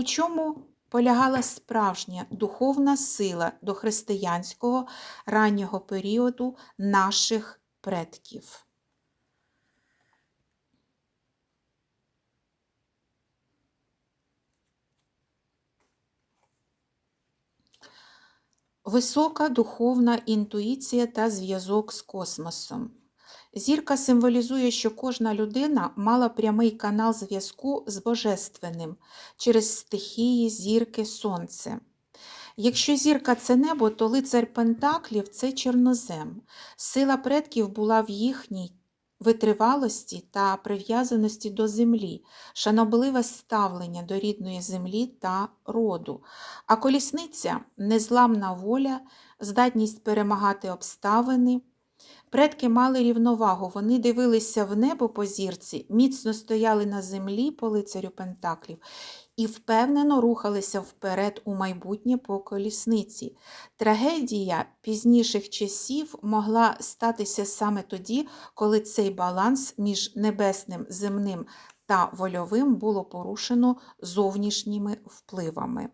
У чому полягала справжня духовна сила до християнського раннього періоду наших предків? Висока духовна інтуїція та зв'язок з космосом. Зірка символізує, що кожна людина мала прямий канал зв'язку з Божественним через стихії, зірки, сонце. Якщо зірка це небо, то лицар Пентаклів це чорнозем. Сила предків була в їхній витривалості та прив'язаності до землі, шанобливе ставлення до рідної землі та роду. А колісниця незламна воля, здатність перемагати обставини. Предки мали рівновагу, вони дивилися в небо по зірці, міцно стояли на землі по лицарю Пентаклів і впевнено рухалися вперед у майбутнє по колісниці. Трагедія пізніших часів могла статися саме тоді, коли цей баланс між небесним, земним та вольовим було порушено зовнішніми впливами.